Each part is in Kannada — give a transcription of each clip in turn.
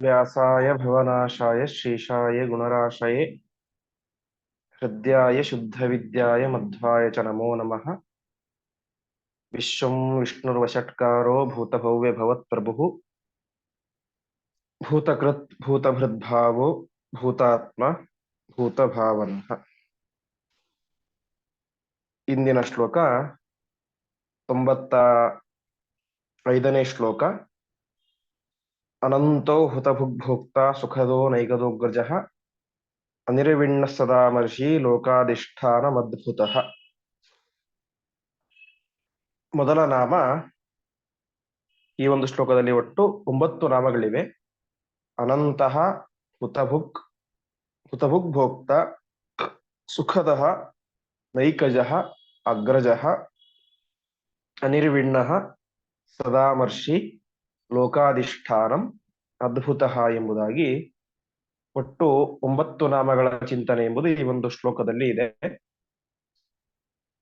व्यासाय भवनाशाय श्रीशाय गुणराशये हृद्याय शुद्धविद्याय मध्वाय च नमो नमः विश्वं विष्णुर्वषट्कारो भूतभव्यभवत्प्रभुः भूतकृत् भूतभृद्भावो ಭೂತಾತ್ಮ ಭೂತಭಾವನಃ ಇಂದಿನ ಶ್ಲೋಕ ತೊಂಬತ್ತ ಐದನೇ ಶ್ಲೋಕ ಅನಂತೋ ಹುತಭುಗ್ಭೋಕ್ತ ಸುಖದೋ ನೈಗದೋಗ್ರಜ ಅನಿರ್ವಿಣ್ಣ ಸದಾಮರ್ಷಿ ಲೋಕಾಧಿಷ್ಠಾನ ಮದ್ಭುತಃ ಮೊದಲ ನಾಮ ಈ ಒಂದು ಶ್ಲೋಕದಲ್ಲಿ ಒಟ್ಟು ಒಂಬತ್ತು ನಾಮಗಳಿವೆ. ಅನಂತಹ ಹುತಭುಕ್ ಹುತಭುಗ್ ಭೋಕ್ತ ಸುಖದ ನೈಕಜ ಅಗ್ರಜ, ಅನಿರ್ವಿಣ್ಣ ಸದಾಮರ್ಷಿ ಲೋಕಾಧಿಷ್ಠಾನಂ ಅದ್ಭುತ ಎಂಬುದಾಗಿ ಒಟ್ಟು ಒಂಬತ್ತು ನಾಮಗಳ ಚಿಂತನೆ ಎಂಬುದು ಈ ಒಂದು ಶ್ಲೋಕದಲ್ಲಿ ಇದೆ.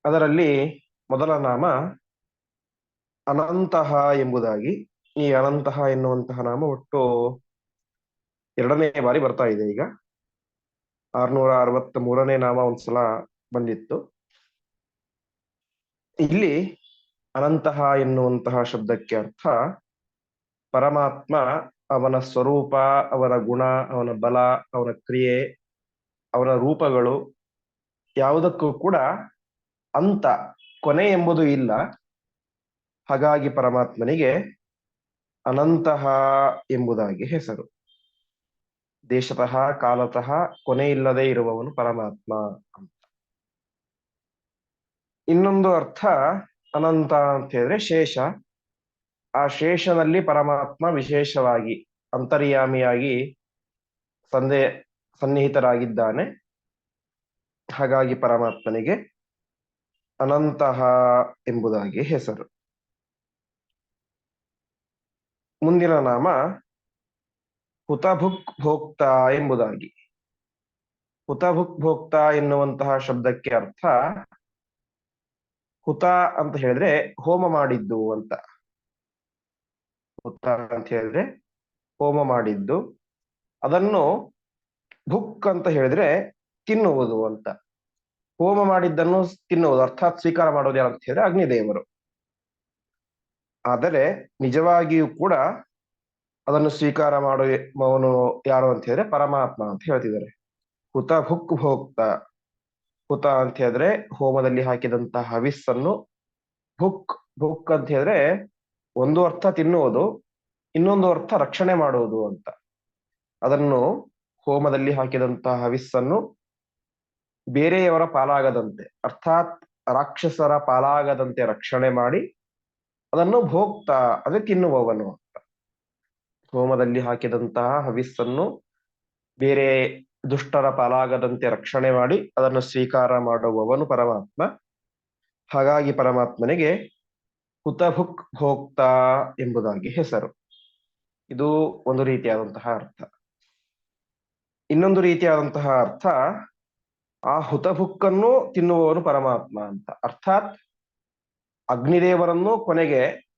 ಅದರಲ್ಲಿ ಮೊದಲ ನಾಮ ಅನಂತಹ ಎಂಬುದಾಗಿ, ಈ ಅನಂತಹ ಎನ್ನುವಂತಹ ನಾಮ ಒಟ್ಟು ಎರಡನೇ ಬಾರಿ ಬರ್ತಾ ಇದೆ ಈಗ. ಆರ್ನೂರ ಅರವತ್ತ ಮೂರನೇ ನಾಮ ಒಂದ್ಸಲ ಬಂದಿತ್ತು. ಇಲ್ಲಿ ಅನಂತಹ ಎನ್ನುವಂತಹ ಶಬ್ದಕ್ಕೆ ಅರ್ಥ ಪರಮಾತ್ಮ ಅವನ ಸ್ವರೂಪ, ಅವನ ಗುಣ, ಅವನ ಬಲ, ಅವನ ಕ್ರಿಯೆ, ಅವನ ರೂಪಗಳು ಯಾವುದಕ್ಕೂ ಕೂಡ ಅಂತ ಕೊನೆ ಎಂಬುದು ಇಲ್ಲ. ಹಾಗಾಗಿ ಪರಮಾತ್ಮನಿಗೆ ಅನಂತಹ ಎಂಬುದಾಗಿ ಹೆಸರು. ದೇಶತಃ, ಕಾಲತಃ ಕೊನೆ ಇಲ್ಲದೆ ಇರುವವನು ಪರಮಾತ್ಮ ಅಂತ. ಇನ್ನೊಂದು ಅರ್ಥ ಅನಂತ ಅಂತ ಹೇಳಿದ್ರೆ ಶೇಷ. ಆ ಶೇಷನಲ್ಲಿ ಪರಮಾತ್ಮ ವಿಶೇಷವಾಗಿ, ಅಂತರ್ಯಾಮಿಯಾಗಿ ಸಂದೇ, ಸನ್ನಿಹಿತರಾಗಿದ್ದಾನೆ. ಹಾಗಾಗಿ ಪರಮಾತ್ಮನಿಗೆ ಅನಂತಹ ಎಂಬುದಾಗಿ ಹೆಸರು. ಮುಂದಿನ ನಾಮ ಹುತಭುಕ್ ಭೋಕ್ತ ಎಂಬುದಾಗಿ. ಹುತಭುಕ್ ಭೋಕ್ತ ಎನ್ನುವಂತಹ ಶಬ್ದಕ್ಕೆ ಅರ್ಥ ಹುತ ಅಂತ ಹೇಳಿದ್ರೆ ಹೋಮ ಮಾಡಿದ್ದು ಅಂತ. ಹುತ ಅಂತ ಹೇಳಿದ್ರೆ ಹೋಮ ಮಾಡಿದ್ದು. ಅದನ್ನು ಭುಕ್ ಅಂತ ಹೇಳಿದ್ರೆ ತಿನ್ನುವುದು ಅಂತ. ಹೋಮ ಮಾಡಿದ್ದನ್ನು ತಿನ್ನುವುದು ಅರ್ಥಾತ್ ಸ್ವೀಕಾರ ಮಾಡೋದು ಯಾರು ಅಂತ ಹೇಳಿದ್ರೆ ಅಗ್ನಿದೇವರು. ಆದರೆ ನಿಜವಾಗಿಯೂ ಕೂಡ ಅದನ್ನು ಸ್ವೀಕಾರ ಮಾಡುವವನು ಯಾರು ಅಂತ ಹೇಳಿದ್ರೆ ಪರಮಾತ್ಮ ಅಂತ ಹೇಳ್ತಿದ್ದಾರೆ. ಹುತ ಭುಕ್ ಭೋಕ್ತ. ಹುತ ಅಂತ ಹೇಳಿದ್ರೆ ಹೋಮದಲ್ಲಿ ಹಾಕಿದಂತಹ ಹವಿಸ್ಸನ್ನು ಭುಕ್ ಭುಕ್ ಅಂತ ಹೇಳಿದ್ರೆ ಒಂದು ಅರ್ಥ ತಿನ್ನುವುದು, ಇನ್ನೊಂದು ಅರ್ಥ ರಕ್ಷಣೆ ಮಾಡುವುದು ಅಂತ. ಅದನ್ನು ಹೋಮದಲ್ಲಿ ಹಾಕಿದಂತಹ ಹವಿಸ್ಸನ್ನು ಬೇರೆಯವರ ಪಾಲಾಗದಂತೆ, ಅರ್ಥಾತ್ ರಾಕ್ಷಸರ ಪಾಲಾಗದಂತೆ ರಕ್ಷಣೆ ಮಾಡಿ, ಅದನ್ನು ಭೋಕ್ತ, ಅದೇ ತಿನ್ನುವವನು ಅಂತ. ಹೋಮದಲ್ಲಿ ಹಾಕಿದಂತಹ ಹವಿಸ್ಸನ್ನು ಬೇರೆ ದುಷ್ಟರ ಪಾಲಾಗದಂತೆ ರಕ್ಷಣೆ ಮಾಡಿ, ಅದನ್ನು ಸ್ವೀಕಾರ ಮಾಡುವವನು ಪರಮಾತ್ಮ. ಹಾಗಾಗಿ ಪರಮಾತ್ಮನಿಗೆ ಹುತಭುಕ್ ಭೋಕ್ತಾ ಎಂಬುದಾಗಿ ಹೆಸರು. ಇದು ಒಂದು ರೀತಿಯಾದಂತಹ ಅರ್ಥ. ಇನ್ನೊಂದು ರೀತಿಯಾದಂತಹ ಅರ್ಥ, ಆ ಹುತಭುಕ್ಕನ್ನು ತಿನ್ನುವವನು ಪರಮಾತ್ಮ ಅಂತ. ಅರ್ಥಾತ್ ಅಗ್ನಿದೇವರನ್ನು ಕೊನೆಗೆ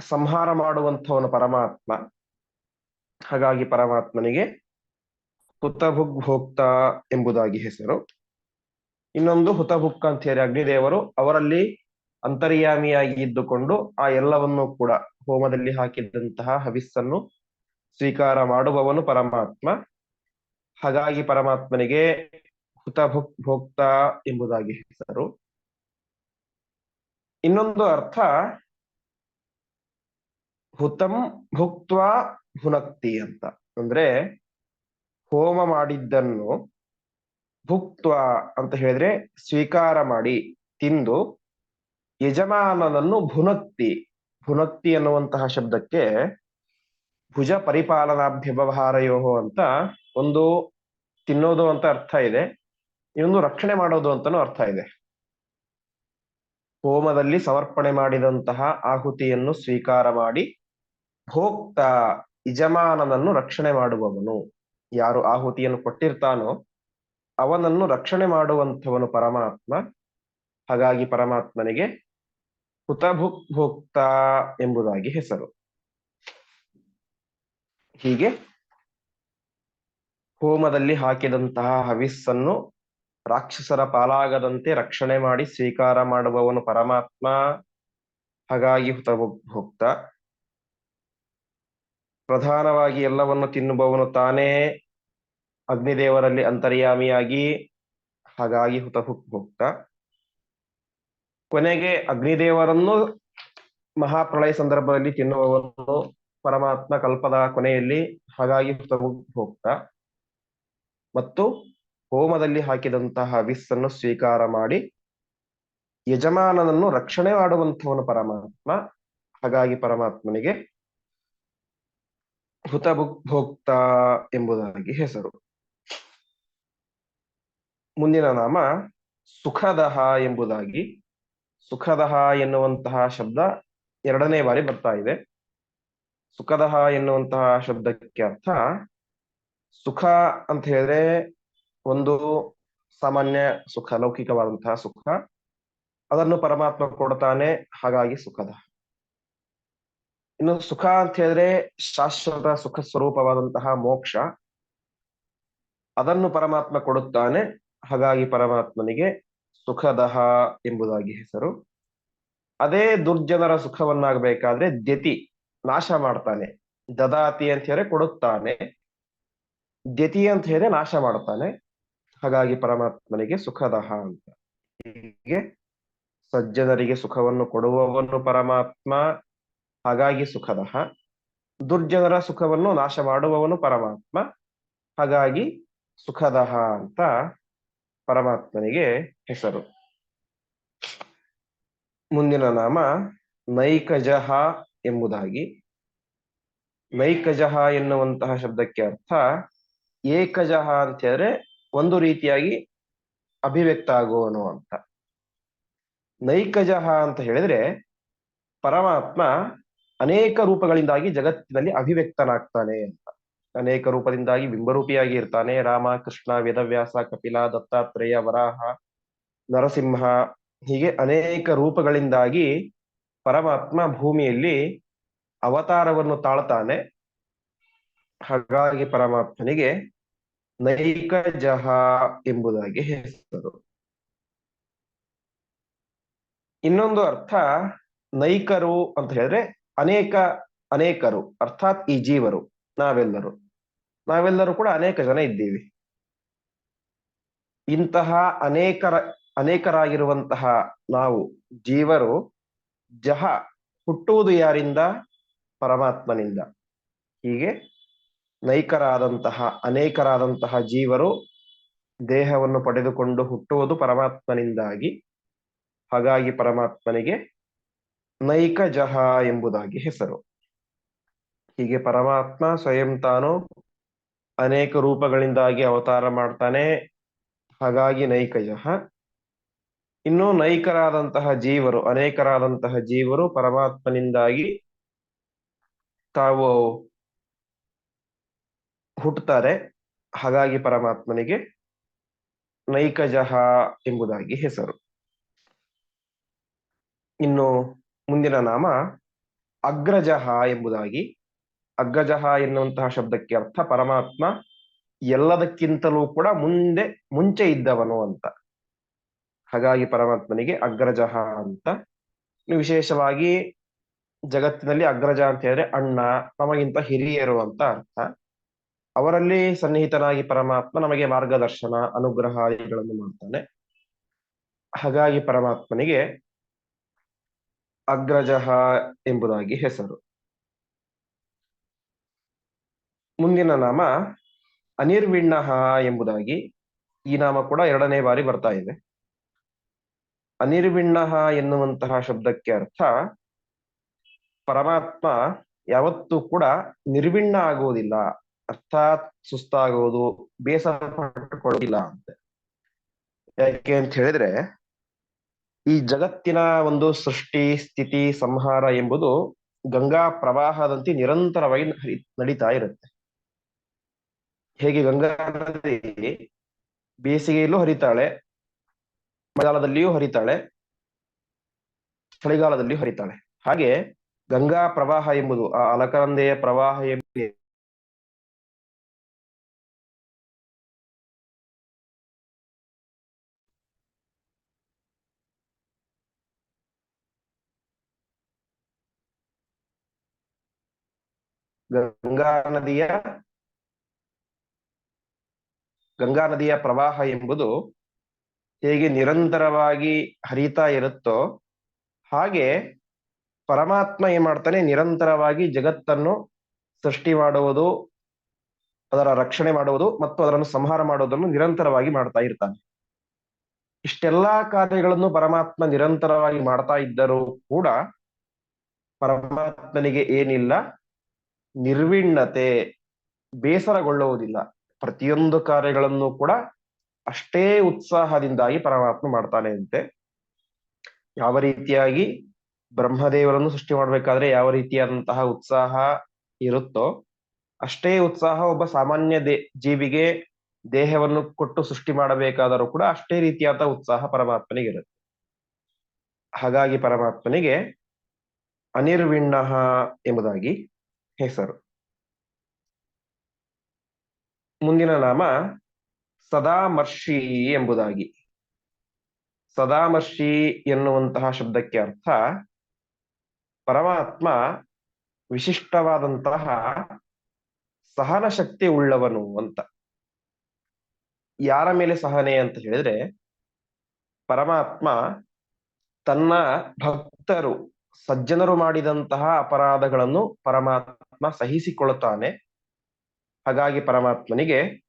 ಸಂಹಾರ ಮಾಡುವಂಥವನು ಪರಮಾತ್ಮ. ಹಾಗಾಗಿ ಪರಮಾತ್ಮನಿಗೆ ಹುತಭುಗ್ ಭೋಕ್ತ ಎಂಬುದಾಗಿ ಹೆಸರು. ಇನ್ನೊಂದು ಹುತಭುಕ್ ಅಂತ ಹೇಳಿ ಅಗ್ನಿದೇವರು ಅವರಲ್ಲಿ ಅಂತರ್ಯಾಮಿಯಾಗಿ ಇದ್ದುಕೊಂಡು ಆ ಎಲ್ಲವನ್ನೂ ಕೂಡ ಹೋಮದಲ್ಲಿ ಹಾಕಿದಂತಹ ಹವಿಸ್ಸನ್ನು ಸ್ವೀಕಾರ ಮಾಡುವವನು ಪರಮಾತ್ಮ. ಹಾಗಾಗಿ ಪರಮಾತ್ಮನಿಗೆ ಹುತ ಭೋಕ್ತ ಎಂಬುದಾಗಿ ಹೆಸರು. ಇನ್ನೊಂದು ಅರ್ಥ, ಹುತಂ ಭುಕ್ತ ಭುನಕ್ತಿ ಅಂತ. ಅಂದ್ರೆ ಹೋಮ ಮಾಡಿದ್ದನ್ನು ಭುಕ್ತ್ವ ಅಂತ ಹೇಳಿದ್ರೆ ಸ್ವೀಕಾರ ಮಾಡಿ, ತಿಂದು ಯಜಮಾನನನ್ನು ಭುನಕ್ತಿ ಭುನಕ್ತಿ ಅನ್ನುವಂತಹ ಶಬ್ದಕ್ಕೆ ಭುಜ ಪರಿಪಾಲನಾಭ್ಯವ್ಯವಹಾರಯೋ ಅಂತ ಒಂದು ತಿನ್ನೋದು ಅಂತ ಅರ್ಥ ಇದೆ. ಇನ್ನೊಂದು ರಕ್ಷಣೆ ಮಾಡೋದು ಅಂತನೂ ಅರ್ಥ ಇದೆ. ಹೋಮದಲ್ಲಿ ಸಮರ್ಪಣೆ ಮಾಡಿದಂತಹ ಆಹುತಿಯನ್ನು ಸ್ವೀಕಾರ ಮಾಡಿ ಭೋಕ್ತ ಯಜಮಾನನನ್ನು ರಕ್ಷಣೆ ಮಾಡುವವನು. ಯಾರು ಆಹುತಿಯನ್ನು ಕೊಟ್ಟಿರ್ತಾನೋ ಅವನನ್ನು ರಕ್ಷಣೆ ಮಾಡುವಂಥವನು ಪರಮಾತ್ಮ. ಹಾಗಾಗಿ ಪರಮಾತ್ಮನಿಗೆ ಹುತಭುಕ್ ಭೋಕ್ತ ಎಂಬುದಾಗಿ ಹೆಸರು. ಹೀಗೆ ಹೋಮದಲ್ಲಿ ಹಾಕಿದಂತಹ ಹವಿಸ್ಸನ್ನು ರಾಕ್ಷಸರ ಪಾಲಾಗದಂತೆ ರಕ್ಷಣೆ ಮಾಡಿ ಸ್ವೀಕಾರ ಮಾಡುವವನು ಪರಮಾತ್ಮ, ಹಾಗಾಗಿ ಹುತಭುಕ್ತ ಪ್ರಧಾನವಾಗಿ ಎಲ್ಲವನ್ನು ತಿನ್ನುವವನು ತಾನೇ ಅಗ್ನಿದೇವರಲ್ಲಿ ಅಂತರ್ಯಾಮಿಯಾಗಿ, ಹಾಗಾಗಿ ಹುತಭುಕ್ತ ಕೊನೆಗೆ ಅಗ್ನಿದೇವರನ್ನು ಮಹಾಪ್ರಳಯ ಸಂದರ್ಭದಲ್ಲಿ ತಿನ್ನುವವನು ಪರಮಾತ್ಮ ಕಲ್ಪದ ಕೊನೆಯಲ್ಲಿ ಹಾಗಾಗಿ ಹೋಗ್ತಾ ಮತ್ತು ಹೋಮದಲ್ಲಿ ಹಾಕಿದಂತಹ ವಿಸ್ಸನ್ನು ಸ್ವೀಕಾರ ಮಾಡಿ ಯಜಮಾನನನ್ನು ರಕ್ಷಣೆ ಮಾಡುವಂಥವನು ಪರಮಾತ್ಮ. ಹಾಗಾಗಿ ಪರಮಾತ್ಮನಿಗೆ ಹುತಭುಕ್ತ ಎಂಬುದಾಗಿ ಹೆಸರು. ಮುಂದಿನ ನಾಮ ಸುಖದಹ ಎಂಬುದಾಗಿ ಸುಖದಹ ಎನ್ನುವಂತಹ ಶಬ್ದ ಎರಡನೇ ಬಾರಿ ಬರ್ತಾ ಇದೆ. ಸುಖದಹ ಎನ್ನುವಂತಹ ಶಬ್ದಕ್ಕೆ ಅರ್ಥ ಸುಖ ಅಂತ ಹೇಳಿದ್ರೆ ಒಂದು ಸಾಮಾನ್ಯ ಸುಖ, ಲೌಕಿಕವಾದಂತಹ ಸುಖ. ಅದನ್ನು ಪರಮಾತ್ಮ ಕೊಡ್ತಾನೆ, ಹಾಗಾಗಿ ಸುಖದ. ಇನ್ನು ಸುಖ ಅಂತ ಹೇಳಿದ್ರೆ ಶಾಶ್ವತ ಸುಖ ಸ್ವರೂಪವಾದಂತಹ ಮೋಕ್ಷ. ಅದನ್ನು ಪರಮಾತ್ಮ ಕೊಡುತ್ತಾನೆ, ಹಾಗಾಗಿ ಪರಮಾತ್ಮನಿಗೆ ಸುಖದಹ ಎಂಬುದಾಗಿ ಹೆಸರು. ಅದೇ ದುರ್ಜನರ ಸುಖವನ್ನಾಗಬೇಕಾದ್ರೆ ದ್ಯತಿ ನಾಶ ಮಾಡ್ತಾನೆ. ದದಾತಿ ಅಂತ ಹೇಳಿ ಕೊಡುತ್ತಾನೆ. ದ್ಯತಿ ಅಂತ ಹೇಳಿ ನಾಶ ಮಾಡ್ತಾನೆ. ಹಾಗಾಗಿ ಪರಮಾತ್ಮನಿಗೆ ಸುಖದಹ ಅಂತ. ಹೀಗೆ ಸಜ್ಜನರಿಗೆ ಸುಖವನ್ನು ಕೊಡುವವನು ಪರಮಾತ್ಮ. ಹಾಗಾಗಿ ಸುಖದಹ. ದುರ್ಜನರ ಸುಖವನ್ನು ನಾಶ ಮಾಡುವವನು ಪರಮಾತ್ಮ. ಹಾಗಾಗಿ ಸುಖದಹ ಅಂತ ಪರಮಾತ್ಮನಿಗೆ ಹೆಸರು. ಮುಂದಿನ ನಾಮ ನೈಕಜಹ ಎಂಬುದಾಗಿ. ನೈಕಜಹ ಎನ್ನುವಂತಹ ಶಬ್ದಕ್ಕೆ ಅರ್ಥ ಏಕಜಹ ಅಂತ ಹೇಳಿದ್ರೆ ಒಂದು ರೀತಿಯಾಗಿ ಅಭಿವ್ಯಕ್ತ ಆಗುವನು ಅಂತ. ನೈಕಜಹ ಅಂತ ಹೇಳಿದ್ರೆ ಪರಮಾತ್ಮ ಅನೇಕ ರೂಪಗಳಿಂದಾಗಿ ಜಗತ್ತಿನಲ್ಲಿ ಅಭಿವ್ಯಕ್ತನಾಗ್ತಾನೆ ಅಂತ. ಅನೇಕ ರೂಪದಿಂದಾಗಿ ಬಿಂಬರೂಪಿಯಾಗಿ ಇರ್ತಾನೆ. ರಾಮ, ಕೃಷ್ಣ, ವೇದವ್ಯಾಸ, ಕಪಿಲ, ದತ್ತಾತ್ರೇಯ, ವರಾಹ, ನರಸಿಂಹ ಹೀಗೆ ಅನೇಕ ರೂಪಗಳಿಂದಾಗಿ ಪರಮಾತ್ಮ ಭೂಮಿಯಲ್ಲಿ ಅವತಾರವನ್ನು ತಾಳ್ತಾನೆ. ಹಾಗಾಗಿ ಪರಮಾತ್ಮನಿಗೆ ನೈಕ ಜಹ ಎಂಬುದಾಗಿ ಹೆಸರು. ಇನ್ನೊಂದು ಅರ್ಥ ನೈಕರು ಅಂತ ಹೇಳಿದ್ರೆ ಅನೇಕ ಅನೇಕರು, ಅರ್ಥಾತ್ ಈ ಜೀವರು. ನಾವೆಲ್ಲರೂ. ನಾವೆಲ್ಲರೂ ಕೂಡ ಅನೇಕ ಜನ ಇದ್ದೀವಿ. ಇಂತಹ ಅನೇಕರ, ಅನೇಕರಾಗಿರುವಂತಹ ನಾವು ಜೀವರು ಜಹ ಹುಟ್ಟುವುದು ಯಾರಿಂದ? ಪರಮಾತ್ಮನಿಂದ. ಹೀಗೆ ನೈಕರಾದಂತಹ, ಅನೇಕರಾದಂತಹ ಜೀವರು ದೇಹವನ್ನು ಪಡೆದುಕೊಂಡು ಹುಟ್ಟುವುದು ಪರಮಾತ್ಮನಿಂದಾಗಿ. ಹಾಗಾಗಿ ಪರಮಾತ್ಮನಿಗೆ ನೈಕ ಜಹ ಎಂಬುದಾಗಿ ಹೆಸರು. ಹೀಗೆ ಪರಮಾತ್ಮ ಸ್ವಯಂ ತಾನು ಅನೇಕ ರೂಪಗಳಿಂದಾಗಿ ಅವತಾರ ಮಾಡ್ತಾನೆ. ಹಾಗಾಗಿ ನೈಕಯ. ಇನ್ನು ನೈಕರಾದಂತಹ ಜೀವರು, ಅನೇಕರಾದಂತಹ ಜೀವರು ಪರಮಾತ್ಮನಿಂದಾಗಿ ತಾವು ಹುಟ್ಟುತ್ತಾರೆ. ಹಾಗಾಗಿ ಪರಮಾತ್ಮನಿಗೆ ನೈಕಜಃ ಎಂಬುದಾಗಿ ಹೆಸರು. ಇನ್ನು ಮುಂದಿನ ನಾಮ ಅಗ್ರಜಃ ಎಂಬುದಾಗಿ ಅಗ್ರಜಃ ಎನ್ನುವಂತಹ ಶಬ್ದಕ್ಕೆ ಅರ್ಥ ಪರಮಾತ್ಮ ಎಲ್ಲದಕ್ಕಿಂತಲೂ ಕೂಡ ಮುಂದೆ, ಮುಂಚೆ ಇದ್ದವನು ಅಂತ. ಹಾಗಾಗಿ ಪರಮಾತ್ಮನಿಗೆ ಅಗ್ರಜಃ ಅಂತ. ವಿಶೇಷವಾಗಿ ಜಗತ್ತಿನಲ್ಲಿ ಅಗ್ರಜ ಅಂತ ಹೇಳಿದ್ರೆ ಅಣ್ಣ, ನಮಗಿಂತ ಹಿರಿಯರು ಅಂತ ಅರ್ಥ. ಅವರಲ್ಲಿ ಸನ್ನಿಹಿತನಾಗಿ ಪರಮಾತ್ಮ ನಮಗೆ ಮಾರ್ಗದರ್ಶನ ಅನುಗ್ರಹಗಳನ್ನು ಮಾಡ್ತಾನೆ. ಹಾಗಾಗಿ ಪರಮಾತ್ಮನಿಗೆ ಅಗ್ರಜಃ ಎಂಬುದಾಗಿ ಹೆಸರು. ಮುಂದಿನ ನಾಮ ಅನಿರ್ವಿಣ್ಣ ಎಂಬುದಾಗಿ ಈ ನಾಮ ಕೂಡ ಎರಡನೇ ಬಾರಿ ಬರ್ತಾ ಇದೆ. ಅನಿರ್ವಿಣ್ಣ ಎನ್ನುವಂತಹ ಶಬ್ದಕ್ಕೆ ಅರ್ಥ ಪರಮಾತ್ಮ ಯಾವತ್ತೂ ಕೂಡ ನಿರ್ವಿಣ್ಣ ಆಗುವುದಿಲ್ಲ, ಅರ್ಥಾತ್ ಸುಸ್ತಾಗುವುದು ಬೇಸರ ಅಂತ. ಯಾಕೆ ಅಂತ ಹೇಳಿದ್ರೆ ಈ ಜಗತ್ತಿನ ಒಂದು ಸೃಷ್ಟಿ, ಸ್ಥಿತಿ, ಸಂಹಾರ ಎಂಬುದು ಗಂಗಾ ಪ್ರವಾಹದಂತೆ ನಿರಂತರವಾಗಿ ನಡೀತಾ ಇರುತ್ತೆ. ಹೇಗೆ ಗಂಗಾ ನದಿ ಬೇಸಿಗೆಯಲ್ಲೂ ಹರಿತಾಳೆ, ಮಳೆಗಾಲದಲ್ಲಿಯೂ ಹರಿತಾಳೆ ಚಳಿಗಾಲದಲ್ಲಿ ಹರಿತಾಳೆ. ಹಾಗೆ ಗಂಗಾ ಪ್ರವಾಹ ಎಂಬುದು ಆ ಅಲಕನಂದೆಯ ಪ್ರವಾಹ ಎಂಬುದು ಗಂಗಾ ನದಿಯ ಗಂಗಾ ನದಿಯ ಪ್ರವಾಹ ಎಂಬುದು ಹೇಗೆ ನಿರಂತರವಾಗಿ ಹರಿತಾ ಇರುತ್ತೋ ಹಾಗೆ ಪರಮಾತ್ಮ ಏನ್ ಮಾಡ್ತಾನೆ? ನಿರಂತರವಾಗಿ ಜಗತ್ತನ್ನು ಸೃಷ್ಟಿ ಮಾಡುವುದು, ಅದರ ರಕ್ಷಣೆ ಮಾಡುವುದು ಮತ್ತು ಅದನ್ನು ಸಂಹಾರ ಮಾಡುವುದನ್ನು ನಿರಂತರವಾಗಿ ಮಾಡ್ತಾ ಇರ್ತಾನೆ. ಇಷ್ಟೆಲ್ಲಾ ಕಾರ್ಯಗಳನ್ನು ಪರಮಾತ್ಮ ನಿರಂತರವಾಗಿ ಮಾಡ್ತಾ ಇದ್ದರೂ ಕೂಡ ಪರಮಾತ್ಮನಿಗೆ ಏನಿಲ್ಲ, ನಿರ್ವಿಣ್ಣತೆ ಬೇಸರಗೊಳ್ಳುವುದಿಲ್ಲ. ಪ್ರತಿಯೊಂದು ಕಾರ್ಯಗಳನ್ನು ಕೂಡ ಅಷ್ಟೇ ಉತ್ಸಾಹದಿಂದಾಗಿ ಪರಮಾತ್ಮ ಮಾಡ್ತಾನೆ ಅಂತೆ. ಯಾವ ರೀತಿಯಾಗಿ ಬ್ರಹ್ಮದೇವರನ್ನು ಸೃಷ್ಟಿ ಮಾಡ್ಬೇಕಾದ್ರೆ ಯಾವ ರೀತಿಯಾದಂತಹ ಉತ್ಸಾಹ ಇರುತ್ತೋ ಅಷ್ಟೇ ಉತ್ಸಾಹ ಒಬ್ಬ ಸಾಮಾನ್ಯ ದೇ, ಜೀವಿಗೆ ದೇಹವನ್ನು ಕೊಟ್ಟು ಸೃಷ್ಟಿ ಮಾಡಬೇಕಾದರೂ ಕೂಡ ಅಷ್ಟೇ ರೀತಿಯಾದ ಉತ್ಸಾಹ ಪರಮಾತ್ಮನಿಗೆ ಇರುತ್ತೆ. ಹಾಗಾಗಿ ಪರಮಾತ್ಮನಿಗೆ ಅನಿರ್ವಿಣ್ಣ ಎಂಬುದಾಗಿ ಹೆಸರು. ಮುಂದಿನ ನಾಮ ಸದಾಮರ್ಷಿ ಎಂಬುದಾಗಿ. ಸದಾಮರ್ಷಿ ಎನ್ನುವಂತಹ ಶಬ್ದಕ್ಕೆ ಅರ್ಥ ಪರಮಾತ್ಮ ವಿಶಿಷ್ಟವಾದಂತಹ ಸಹನ ಶಕ್ತಿ ಉಳ್ಳವನು ಅಂತ. ಯಾರ ಮೇಲೆ ಸಹನೆ ಅಂತ ಹೇಳಿದ್ರೆ ಪರಮಾತ್ಮ ತನ್ನ ಭಕ್ತರು, ಸಜ್ಜನರು ಮಾಡಿದಂತಹ ಅಪರಾಧಗಳನ್ನು ಪರಮಾತ್ಮ ಸಹಿಸಿಕೊಳ್ಳುತ್ತಾನೆ. ಹಾಗಾಗಿ ಪರಮಾತ್ಮನಿಗೆ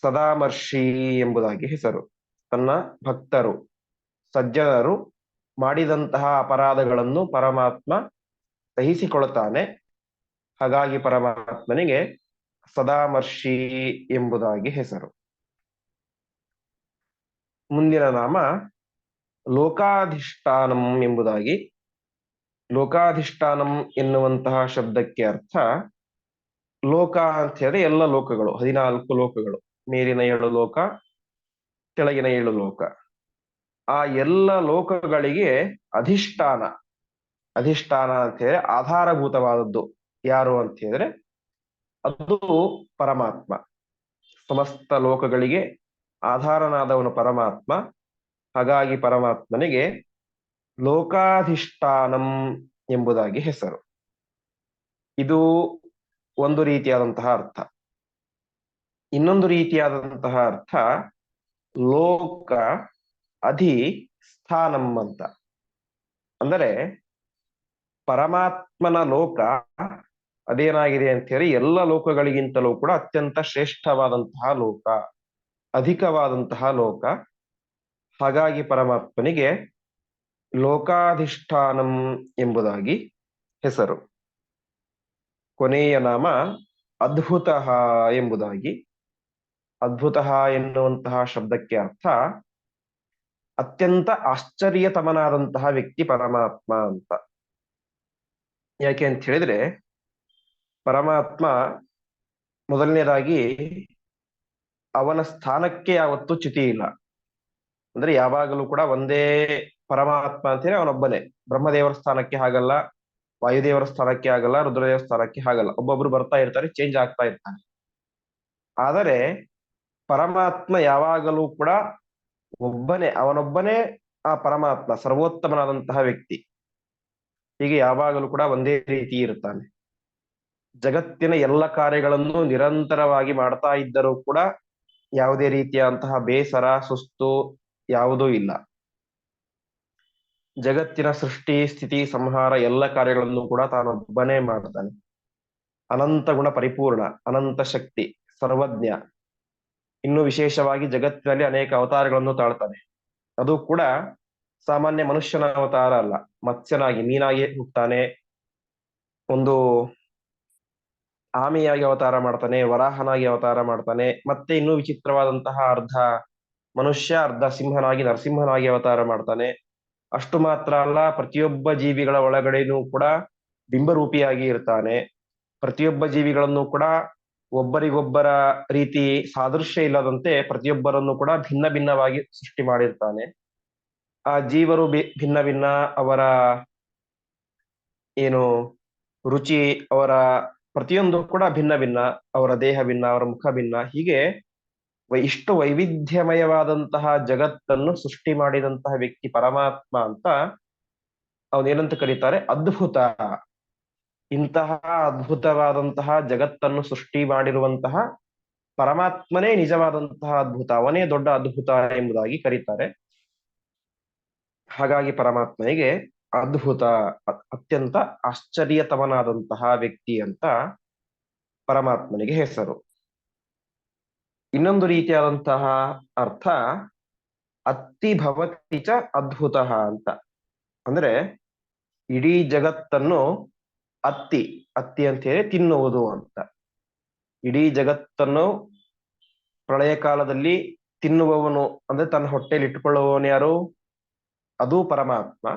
ಸದಾಮರ್ಷಿ ಎಂಬುದಾಗಿ ಹೆಸರು. ತನ್ನ ಭಕ್ತರು, ಸಜ್ಜನರು ಮಾಡಿದಂತಹ ಅಪರಾಧಗಳನ್ನು ಪರಮಾತ್ಮ ಸಹಿಸಿಕೊಳ್ತಾನೆ ಹಾಗಾಗಿ ಪರಮಾತ್ಮನಿಗೆ ಸದಾಮರ್ಷಿ ಎಂಬುದಾಗಿ ಹೆಸರು. ಮುಂದಿನ ನಾಮ ಲೋಕಾಧಿಷ್ಠಾನಂ ಎಂಬುದಾಗಿ. ಲೋಕಾಧಿಷ್ಠಾನಂ ಎನ್ನುವಂತಹ ಶಬ್ದಕ್ಕೆ ಅರ್ಥ ಲೋಕ ಅಂತ ಹೇಳಿದ್ರೆ ಎಲ್ಲ ಲೋಕಗಳು, ಹದಿನಾಲ್ಕು ಲೋಕಗಳು. ಮೇಲಿನ ಏಳು ಲೋಕ, ಕೆಳಗಿನ ಏಳು ಲೋಕ. ಆ ಎಲ್ಲ ಲೋಕಗಳಿಗೆ ಅಧಿಷ್ಠಾನ. ಅಧಿಷ್ಠಾನ ಅಂತ ಹೇಳಿದ್ರೆ ಆಧಾರಭೂತವಾದದ್ದು. ಯಾರು ಅಂತ ಹೇಳಿದ್ರೆ ಅದು ಪರಮಾತ್ಮ. ಸಮಸ್ತ ಲೋಕಗಳಿಗೆ ಆಧಾರನಾದವನು ಪರಮಾತ್ಮ. ಹಾಗಾಗಿ ಪರಮಾತ್ಮನಿಗೆ ಲೋಕಾಧಿಷ್ಠಾನಂ ಎಂಬುದಾಗಿ ಹೆಸರು. ಇದು ಒಂದು ರೀತಿಯಾದಂತಹ ಅರ್ಥ. ಇನ್ನೊಂದು ರೀತಿಯಾದಂತಹ ಅರ್ಥ, ಲೋಕ ಅಧಿ ಸ್ಥಾನಂ ಅಂತ. ಅಂದರೆ ಪರಮಾತ್ಮನ ಲೋಕ ಅದೇನಾಗಿದೆ ಅಂತ ಹೇಳಿ ಎಲ್ಲ ಲೋಕಗಳಿಗಿಂತಲೂ ಕೂಡ ಅತ್ಯಂತ ಶ್ರೇಷ್ಠವಾದಂತಹ ಲೋಕ, ಅಧಿಕವಾದಂತಹ ಲೋಕ. ಹಾಗಾಗಿ ಪರಮಾತ್ಮನಿಗೆ ಲೋಕಾಧಿಷ್ಠಾನಂ ಎಂಬುದಾಗಿ ಹೆಸರು. ಕೊನೆಯ ನಾಮ ಅದ್ಭುತ ಎಂಬುದಾಗಿ. ಅದ್ಭುತ ಎನ್ನುವಂತಹ ಶಬ್ದಕ್ಕೆ ಅರ್ಥ ಅತ್ಯಂತ ಆಶ್ಚರ್ಯತಮನಾದಂತಹ ವ್ಯಕ್ತಿ ಪರಮಾತ್ಮ ಅಂತ. ಯಾಕೆ ಅಂತ ಹೇಳಿದ್ರೆ ಪರಮಾತ್ಮ ಮೊದಲನೇದಾಗಿ ಅವನ ಸ್ಥಾನಕ್ಕೆ ಯಾವತ್ತೂ ಚ್ಯುತಿ ಇಲ್ಲ. ಅಂದ್ರೆ ಯಾವಾಗಲೂ ಕೂಡ ಒಂದೇ ಪರಮಾತ್ಮ ಅಂತೇಳಿ ಅವನೊಬ್ಬನೇ. ಬ್ರಹ್ಮದೇವರ ಸ್ಥಾನಕ್ಕೆ ಹಾಗಲ್ಲ. ವಾಯುದೇವರ ಸ್ಥಳಕ್ಕೆ ಆಗಲ್ಲ, ರುದ್ರದೇವರ ಸ್ಥಳಕ್ಕೆ ಆಗಲ್ಲ. ಒಬ್ಬೊಬ್ರು ಬರ್ತಾ ಇರ್ತಾರೆ ಚೇಂಜ್ ಆಗ್ತಾ ಇರ್ತಾರೆ. ಆದರೆ ಪರಮಾತ್ಮ ಯಾವಾಗಲೂ ಕೂಡ ಒಬ್ಬನೇ, ಅವನೊಬ್ಬನೇ ಆ ಪರಮಾತ್ಮ, ಸರ್ವೋತ್ತಮನಾದಂತಹ ವ್ಯಕ್ತಿ. ಹೀಗೆ ಯಾವಾಗಲೂ ಕೂಡ ಒಂದೇ ರೀತಿ ಇರ್ತಾನೆ ಜಗತ್ತಿನ ಎಲ್ಲ ಕಾರ್ಯಗಳನ್ನು ನಿರಂತರವಾಗಿ ಮಾಡ್ತಾ ಇದ್ದರೂ ಕೂಡ ಯಾವುದೇ ರೀತಿಯಾದಂತಹ ಬೇಸರ, ಸುಸ್ತು ಯಾವುದೂ ಇಲ್ಲ. ಜಗತ್ತಿನ ಸೃಷ್ಟಿ, ಸ್ಥಿತಿ, ಸಂಹಾರ ಎಲ್ಲ ಕಾರ್ಯಗಳನ್ನು ಕೂಡ ತಾನೊಬ್ಬನೇ ಮಾಡ್ತಾನೆ. ಅನಂತ ಗುಣ ಪರಿಪೂರ್ಣ, ಅನಂತ ಶಕ್ತಿ, ಸರ್ವಜ್ಞ. ಇನ್ನು ವಿಶೇಷವಾಗಿ ಜಗತ್ತಿನಲ್ಲಿ ಅನೇಕ ಅವತಾರಗಳನ್ನು ತಾಳ್ತಾನೆ. ಅದು ಕೂಡ ಸಾಮಾನ್ಯ ಮನುಷ್ಯನ ಅವತಾರ ಅಲ್ಲ. ಮತ್ಸ್ಯನಾಗಿ, ಮೀನಾಗಿ ಹುಟ್ಟಾನೆ ಒಂದು ಆಮೆಯಾಗಿ ಅವತಾರ ಮಾಡ್ತಾನೆ, ವರಾಹನಾಗಿ ಅವತಾರ ಮಾಡ್ತಾನೆ. ಮತ್ತೆ ಇನ್ನೂ ವಿಚಿತ್ರವಾದಂತಹ ಅರ್ಧ ಮನುಷ್ಯ, ಅರ್ಧ ಸಿಂಹನಾಗಿ ನರಸಿಂಹನಾಗಿ ಅವತಾರ ಮಾಡ್ತಾನೆ. ಅಷ್ಟು ಮಾತ್ರ ಅಲ್ಲ, ಪ್ರತಿಯೊಬ್ಬ ಜೀವಿಗಳ ಒಳಗಡೆನೂ ಕೂಡ ಬಿಂಬರೂಪಿಯಾಗಿ ಇರ್ತಾನೆ. ಪ್ರತಿಯೊಬ್ಬ ಜೀವಿಗಳನ್ನು ಕೂಡ ಒಬ್ಬರಿಗೊಬ್ಬರ ರೀತಿ ಸಾದೃಶ್ಯ ಇಲ್ಲದಂತೆ ಪ್ರತಿಯೊಬ್ಬರನ್ನು ಕೂಡ ಭಿನ್ನ ಭಿನ್ನವಾಗಿ ಸೃಷ್ಟಿ ಮಾಡಿರ್ತಾನೆ. ಆ ಜೀವರು ಭಿನ್ನ ಭಿನ್ನ ಅವರ ಏನು ರುಚಿ, ಅವರ ಪ್ರತಿಯೊಂದು ಕೂಡ ಭಿನ್ನ ಭಿನ್ನ, ಅವರ ದೇಹ ಭಿನ್ನ, ಅವರ ಮುಖ ಭಿನ್ನ. ಹೀಗೆ ಇಷ್ಟು ವೈವಿಧ್ಯಮಯವಾದಂತಹ ಜಗತ್ತನ್ನು ಸೃಷ್ಟಿ ಮಾಡಿದಂತಹ ವ್ಯಕ್ತಿ ಪರಮಾತ್ಮ ಅಂತ ಅವನೇನಂತ ಕರೀತಾರೆ? ಅದ್ಭುತ. ಇಂತಹ ಅದ್ಭುತವಾದಂತಹ ಜಗತ್ತನ್ನು ಸೃಷ್ಟಿ ಮಾಡಿರುವಂತಹ ಪರಮಾತ್ಮನೇ ನಿಜವಾದಂತಹ ಅದ್ಭುತ. ಅವನೇ ದೊಡ್ಡ ಅದ್ಭುತ ಎಂಬುದಾಗಿ ಕರೀತಾರೆ. ಹಾಗಾಗಿ ಪರಮಾತ್ಮನಿಗೆ ಅದ್ಭುತ ಅತ್ಯಂತ ಆಶ್ಚರ್ಯತಮನಾದಂತಹ ವ್ಯಕ್ತಿ ಅಂತ ಪರಮಾತ್ಮನಿಗೆ ಹೆಸರು. ಇನ್ನೊಂದು ರೀತಿಯಾದಂತಹ ಅರ್ಥ ಅತ್ತಿ ಭವತಿ ಚ ಅದ್ಭುತ ಅಂತ. ಅಂದ್ರೆ ಇಡೀ ಜಗತ್ತನ್ನು ಅತ್ತಿ ಅತ್ತಿ ಅಂತ ಹೇಳಿ ತಿನ್ನುವುದು ಅಂತ. ಇಡೀ ಜಗತ್ತನ್ನು ಪ್ರಳಯ ಕಾಲದಲ್ಲಿ ತಿನ್ನುವವನು, ಅಂದ್ರೆ ತನ್ನ ಹೊಟ್ಟೆಯಲ್ಲಿ ಇಟ್ಟುಕೊಳ್ಳುವವನು ಯಾರು? ಅದು ಪರಮಾತ್ಮ.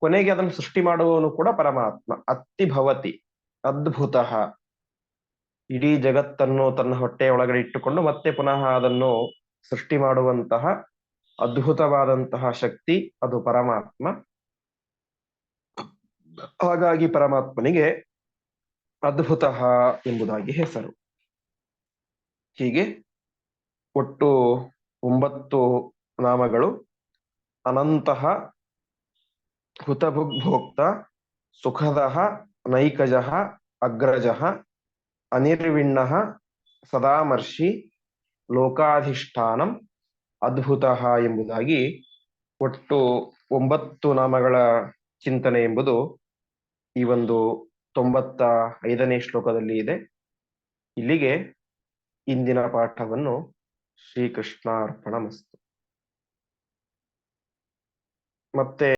ಕೊನೆಗೆ ಅದನ್ನು ಸೃಷ್ಟಿ ಮಾಡುವವನು ಕೂಡ ಪರಮಾತ್ಮ. ಅತ್ತಿ ಭವತಿ, ಅದ್ಭುತ. ಇಡೀ ಜಗತ್ತನ್ನು ತನ್ನ ಹೊಟ್ಟೆಯ ಒಳಗಡೆ ಇಟ್ಟುಕೊಂಡು ಮತ್ತೆ ಪುನಃ ಅದನ್ನು ಸೃಷ್ಟಿ ಮಾಡುವಂತಹ ಅದ್ಭುತವಾದಂತಹ ಶಕ್ತಿ, ಅದು ಪರಮಾತ್ಮ. ಹಾಗಾಗಿ ಪರಮಾತ್ಮನಿಗೆ ಅದ್ಭುತ ಎಂಬುದಾಗಿ ಹೆಸರು. ಹೀಗೆ ಒಟ್ಟು ಒಂಬತ್ತು ನಾಮಗಳು ಅನಂತಹ ಹುತಭುಗ್ಭೋಕ್ತ, ಸುಖದ ನೈಕಜ ಅಗ್ರಜ ಅನಿರ್ವಿಣ್ಣ ಸದಾಮರ್ಷಿ ಲೋಕಾಧಿಷ್ಠಾನಂ ಅದ್ಭುತ ಎಂಬುದಾಗಿ ಒಟ್ಟು ಒಂಬತ್ತು ನಾಮಗಳ ಚಿಂತನೆ ಎಂಬುದು ಈ ಒಂದು ತೊಂಬತ್ತ ಐದನೇ ಶ್ಲೋಕದಲ್ಲಿ ಇದೆ. ಇಲ್ಲಿಗೆ ಇಂದಿನ ಪಾಠವನ್ನು ಶ್ರೀಕೃಷ್ಣಾರ್ಪಣ ಮಸ್ತು ಮತ್ತೆ